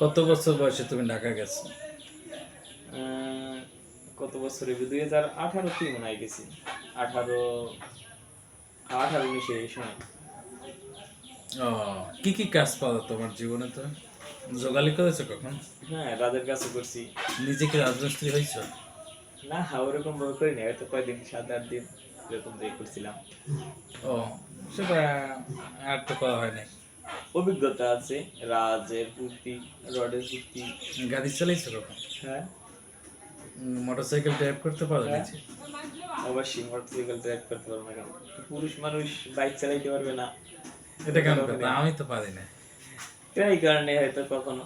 কত বছর বয়সে তুমি ঢাকা গেছো? কত বছরে দুই হাজার আঠারোতেই মনে হয় গেছি। আঠারো আঠারো উনিশে এই সময়। ও কি কি কাজ পাওয়া তোমার জীবনে তো? যোগালি করেছ কখন? হ্যাঁ রাজের কাছে করছি। নিজে কি রাজমিস্ত্রি হয়েছ? না ওরকম ভাবে করিনি হয়তো কয়দিন সাত আট দিন এরকম দিয়ে করছিলাম। ও সেটা আর তো করা হয় নাই। অভিজ্ঞতা আছে রাজের পুর্তি রডের পুর্তি গাড়ি চালাইছো কখন? হ্যাঁ। মোটর সাইকেল ড্রাইভ করতে পারো হ্যাঁ। নিচে অবশ্যই মোটরসাইকেল ড্রাইভ করতে পারব না কেন? পুরুষ মানুষ বাইক চালাইতে পারবে না। এটা কেন কথা আমি তো পারি না। ট্রাই কারণে হয়তো কখনো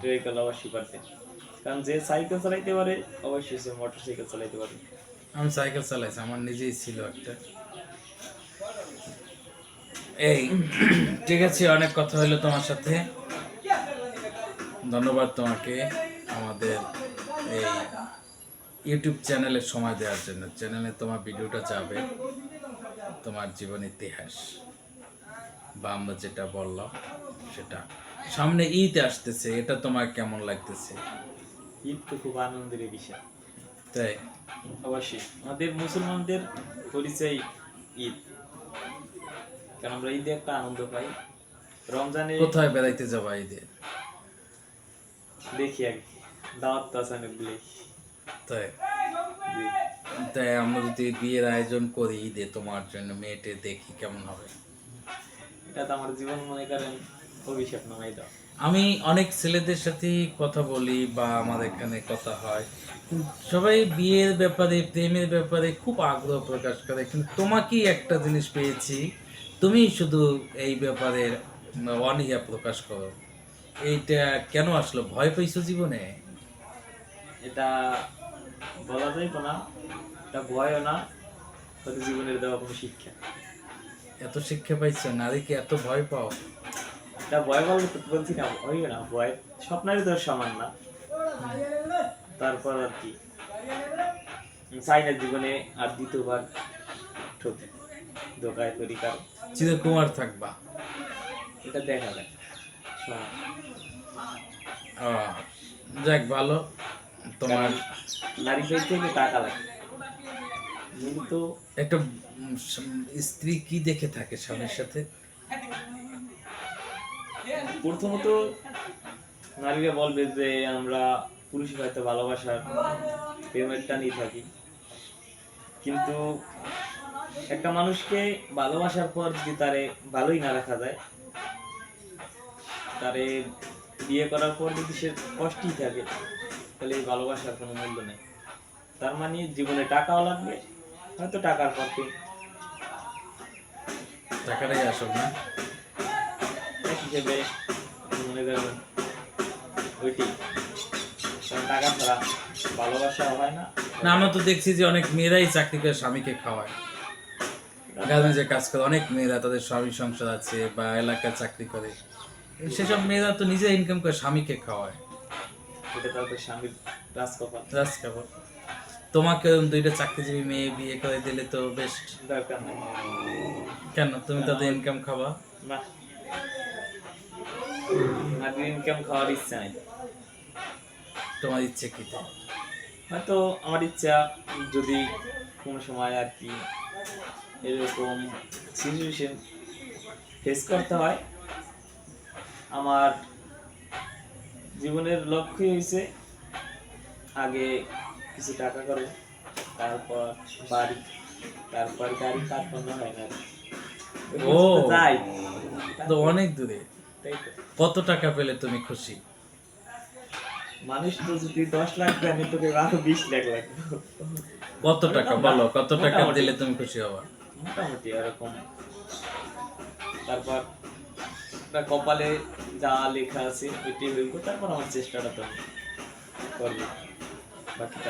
ট্রাই করলে অবশ্যই পারতে কারণ যে সাইকেল চালাইতে পারে অবশ্যই সে মোটর সাইকেল চালাইতে পারে আমি সাইকেল চালাইছি আমার নিজেই ছিল একটা। এই ঠিক আছে অনেক কথা হলো তোমার সাথে। ধন্যবাদ তোমাকে আমাদের এই ইউটিউব চ্যানেলে সময় দেওয়ার জন্য। চ্যানেলে তোমার ভিডিওটা যাবে তোমার জীবন ইতিহাস বা আমরা যেটা বললাম সেটা। সামনে ঈদ আসতেছে এটা তোমার কেমন লাগতেছে? ঈদ তো খুব আনন্দের বিষয়। তাই। অবশ্যই। আমাদের মুসলমানদের পরিচয় ঈদ। কারণ আমরা ঈদে একটা আনন্দ পাই। রমজানে কোথায় বেড়াইতে যাবা ঈদে? দেখি আগে দাওয়াত তো আছে অনেকগুলি তাই? তাই আমরা যদি বিয়ের আয়োজন করি ঈদে তোমার জন্য মেয়েটে দেখি কেমন হবে। এটা তো আমার জীবন মনে করেন অভিশাপ নামাই দাও আমি অনেক ছেলেদের সাথে কথা বলি বা আমার এখানে কথা হয়। সবাই বিয়ের ব্যাপারে প্রেমের ব্যাপারে খুব আগ্রহ প্রকাশ করে। কিন্তু তোমাকেই একটা জিনিস পেয়েছি তুমি শুধু এই ব্যাপারে অনীহা প্রকাশ করো। এইটা কেন আসলো? ভয় পেয়েছ জীবনে? এটা বলা যাইব না। এটা ভয়ও না হয়তো জীবনের দেওয়া কোনো শিক্ষা। এত শিক্ষা পাইছো নারীকে এত ভয় পাও? এটা ভয় বলতে তো বলছি না হইবে না ভয় স্বপ্নেরই তো সমান না। তারপর আর কি। চাই না জীবনে আর দ্বিতীয়বার ঠকে ধোকায় তরিকার চিরকুমার থাকবা। এটা দেখা সময়। আহ, যাক ভালো। তোমার নারী হলে টাকা লাগে। কিন্তু একটা স্ত্রী কি দেখে থাকে স্বামীর সাথে? প্রথমত নারীরা বলবে যে আমরা পুরুষের হয়তো ভালোবাসার প্রেমের টানই থাকি। কিন্তু একটা মানুষকে ভালোবাসার পর যদি তারে ভালোই না রাখা যায় তারে বিয়ে করার পর যদি সে কষ্টই থাকে তাহলে এই ভালোবাসার কোনো মূল্য নেই। তার মানে জীবনে টাকাও লাগবে হয়তো টাকার পথে টাকাটাই আসল না? এক হিসেবে মনে করেন ওইটি কারণ টাকা ছাড়া ভালোবাসা হয় না। না আমরা তো দেখছি যে অনেক মেয়েরাই চাকরি করে স্বামীকে খাওয়ায়। গার্মেন্টসে কাজ করে অনেক মেয়েরা তাদের স্বামী সংসার আছে বা এলাকায় চাকরি করে। সেসব মেয়েরা তো নিজে ইনকাম করে স্বামীকে খাওয়ায়। এটা তাদের স্বামীর রাজকপাল। রাজ তোমাকে দুইটা চাকরিজীবী মেয়ে বিয়ে করে দিলে তো বেশ দরকার নেই। কেন? তুমি তাদের ইনকাম খাবা। না। ইনকাম খাওয়ার ইচ্ছা নেই। তোমার ইচ্ছে কি তো? হয়তো আমার ইচ্ছা যদি কোনো সময় আর কি এরকম সিচুয়েশন ফেস করতে হয়। আমার জীবনের লক্ষ্যই হয়েছে আগে কিছু টাকা করো তারপর বাড়ি তারপর গাড়ি তারপর না হয় না। ও। যাই। তো অনেক দূরে। কত টাকা পেলে তুমি খুশি? মানুষ তো যদি দশ লাখ দেয় আমি তোকে আরও বিশ লাখ লাগবে। কত টাকা বলো কত টাকা। দিলে তুমি খুশি হবা? মোটামুটি এরকম। তারপর কপালে যা লেখা আছে ওইটি হইব তারপর আমার চেষ্টাটা তো করব।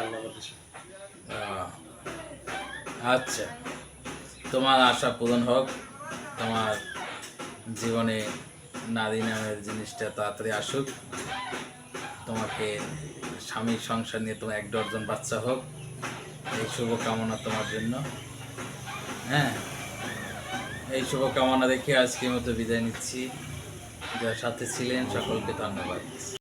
আল্লাহ আচ্ছা। তোমার আশা পূরণ হোক। তোমার জীবনে নারী নামের জিনিসটা তাড়াতাড়ি আসুক। তোমাকে স্বামীর সংসার নিয়ে তোমার এক ডজন বাচ্চা হোক। এই শুভকামনা তোমার জন্য। হ্যাঁ। এই শুভকামনা দেখে আজকের মতো বিদায় নিচ্ছি। যার সাথে ছিলেন সকলকে ধন্যবাদ।